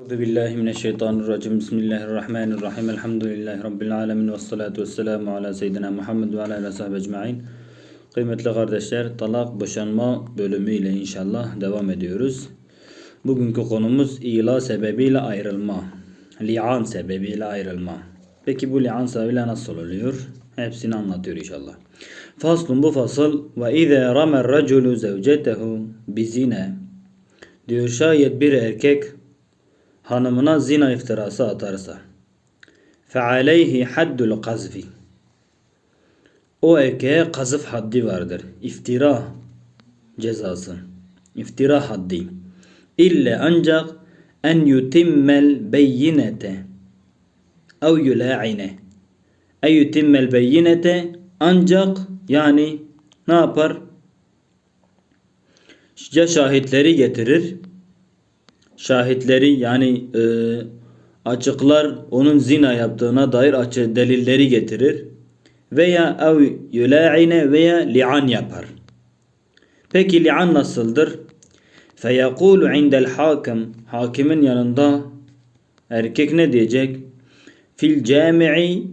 Euzu billahi mineşşeytanirracim. Bismillahirrahmanirrahim. Elhamdülillahi rabbil alamin ve salatu vesselamu ala seyyidina Muhammed ve ala sahbihi ecmaîn. Kıymetli kardeşler, talak boşanma bölümüyle inşallah devam ediyoruz. Bugünkü konumuz ila sebebiyle ayrılma. Li'an sebebiyle ayrılma. Peki bu li'an sebebiyle nasıl oluyor? Hepsini anlatıyor inşallah. Faslun bu fasıl ve izâ ramer raculu zevcetehu bizine diyor şayet bir erkek hanımına zina iftirası atarsa fealeyhi haddul kazfi o erkeğe kazıf haddi vardır. İftira cezası. İftira haddi. İlle ancak en yutimmel beyinete ev yula'ine en yutimmel beyinete ancak yani ne yapar? Ya şahitleri getirir şahitleri yani e, açıklar onun zina yaptığına dair açı delilleri getirir veya ev yula'ine veya li'an yapar. Peki li'an nasıldır? Feyekulu indel hakim hakimin yanında erkek ne diyecek? Fil cami'i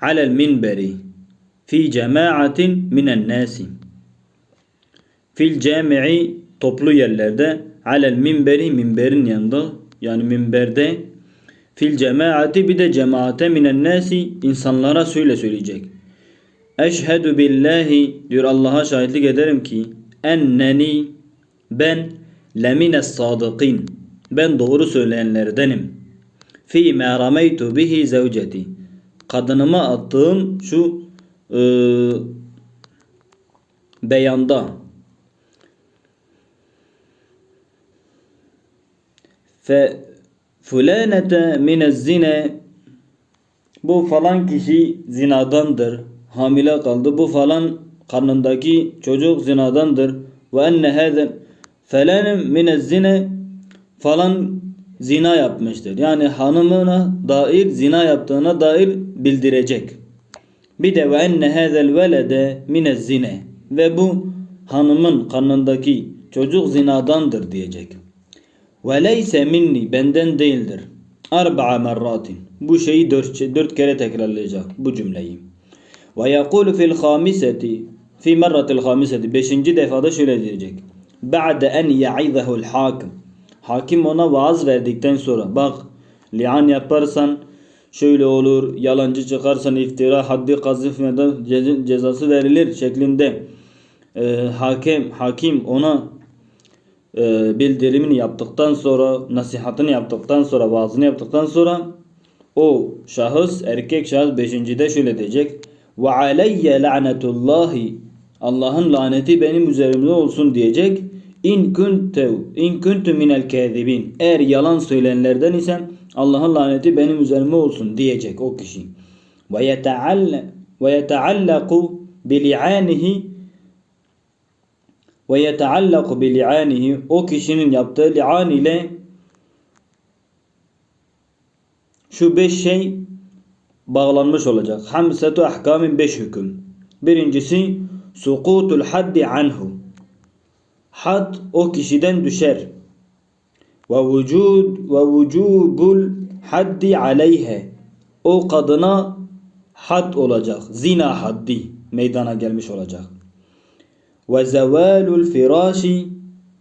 alel minberi fi cemaatin minen nasi fil cami'i toplu yerlerde alel minberi minberin yanında yani minberde fil cemaati bir de cemaate minen nasi insanlara söyle söyleyecek. Eşhedü billahi diyor Allah'a şahitlik ederim ki enneni ben lemines sadıkin ben doğru söyleyenlerdenim. Fi ma rameytu bihi zevceti kadınıma attığım şu e, beyanda fe fulanete minez zine bu falan kişi zinadandır. Hamile kaldı. Bu falan karnındaki çocuk zinadandır. Ve enne hâze felanem minez zine falan zina yapmıştır. Yani hanımına dair zina yaptığına dair bildirecek. Bir de ve enne hâzel velede zine ve bu hanımın karnındaki çocuk zinadandır diyecek. Ve leyse minni benden değildir. Arba'a merratin. Bu şeyi dört, dört kere tekrarlayacak bu cümleyi. Ve yekulu fil hamiseti fi merratil hamiseti. Beşinci defada şöyle diyecek. Ba'de en ya'izahu'l hakim. Hakim ona vaaz verdikten sonra bak li'an yaparsan şöyle olur yalancı çıkarsan iftira haddi kazıf ya da cezası verilir şeklinde e, hakem hakim ona e, bildirimini yaptıktan sonra, nasihatını yaptıktan sonra, vaazını yaptıktan sonra o şahıs, erkek şahıs beşincide şöyle diyecek. Ve aleyye la'netullahi Allah'ın laneti benim üzerimde olsun diyecek. İn kuntu in kuntu minel kâzibin. Eğer yalan söyleyenlerden isem Allah'ın laneti benim üzerime olsun diyecek o kişi. Ve yeteallaku bili'anihi ve yeteallaku bi li'anihi o kişinin yaptığı li'an ile şu beş şey bağlanmış olacak. Hamsetu ahkamin beş hüküm. Birincisi sukutul haddi anhu. Had o kişiden düşer. Ve vücud ve vücubul haddi aleyhe. O kadına had olacak. Zina haddi meydana gelmiş olacak ve zevalul firaşi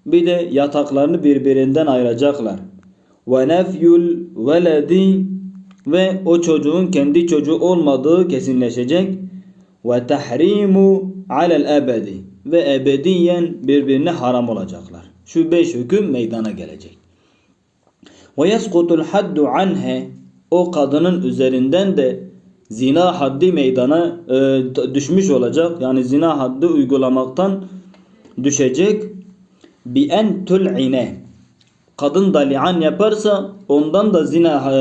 bir de yataklarını birbirinden ayıracaklar. Ve nefyul veledi ve o çocuğun kendi çocuğu olmadığı kesinleşecek. Ve tahrimu alel ebedi ve ebediyen birbirine haram olacaklar. Şu beş hüküm meydana gelecek. Ve yeskutul haddu anhe o kadının üzerinden de zina haddi meydana e, düşmüş olacak. Yani zina haddi uygulamaktan düşecek. Bi en tul'ine kadın da li'an yaparsa ondan da zina e,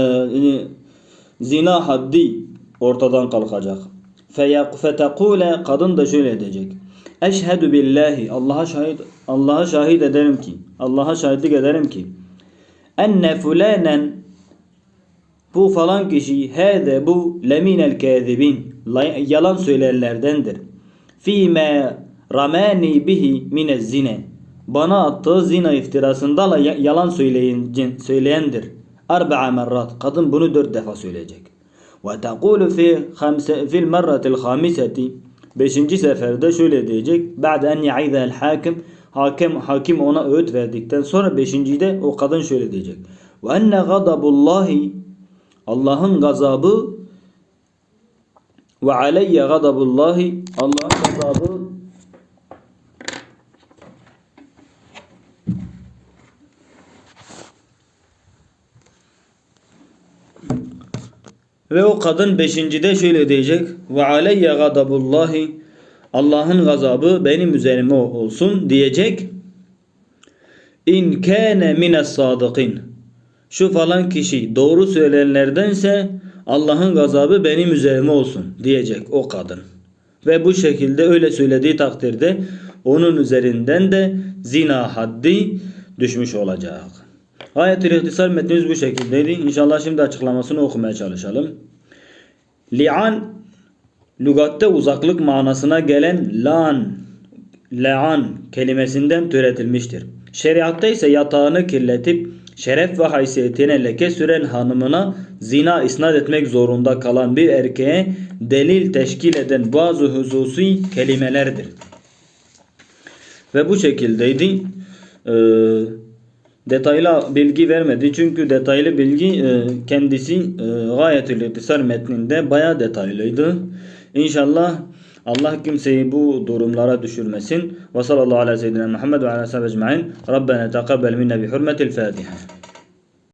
zina haddi ortadan kalkacak. Fetekule kadın da şöyle edecek. Eşhedü billahi Allah'a şahit Allah'a şahit ederim ki Allah'a şahitlik ederim ki enne fulanen bu falan kişi hede bu leminel kâzibin yalan söyleyenlerdendir. Fîme ramani bihi mine zine bana attığı zina iftirasında yalan söyleyen, söyleyendir. arba'a merrat. Kadın bunu dört defa söyleyecek. Ve tekulu fi khamse fil merratil khamiseti. Beşinci seferde şöyle diyecek. Ba'de en ya'izel hakim. Hakim, hakim ona öğüt verdikten sonra beşincide o kadın şöyle diyecek. Ve enne gadabullahi Allah'ın gazabı ve aleyye gadabullahi Allah'ın gazabı Ve o kadın beşincide şöyle diyecek. Ve aleyye gadabullahi Allah'ın gazabı benim üzerime olsun diyecek. İn kâne mines sadıkin. Şu falan kişi doğru söyleyenlerdense Allah'ın gazabı benim üzerime olsun diyecek o kadın. Ve bu şekilde öyle söylediği takdirde onun üzerinden de zina haddi düşmüş olacak. Ayet-i İhtisar metnimiz bu şekildeydi. İnşallah şimdi açıklamasını okumaya çalışalım. Li'an lügatte uzaklık manasına gelen lan, le'an kelimesinden türetilmiştir. Şeriatta ise yatağını kirletip şeref ve haysiyetine leke süren hanımına zina isnat etmek zorunda kalan bir erkeğe delil teşkil eden bazı hususi kelimelerdir. Ve bu şekildeydi. Ee, detaylı bilgi vermedi. Çünkü detaylı bilgi e, kendisi e, gayetül iktisar metninde baya detaylıydı. İnşallah Allah kimseyi bu durumlara düşürmesin. Ve sallallahu aleyhi ve sellem Muhammed ve aleyhi ve sellem ecmaîn. Rabbena tekabbel minne bi hurmetil Fatiha.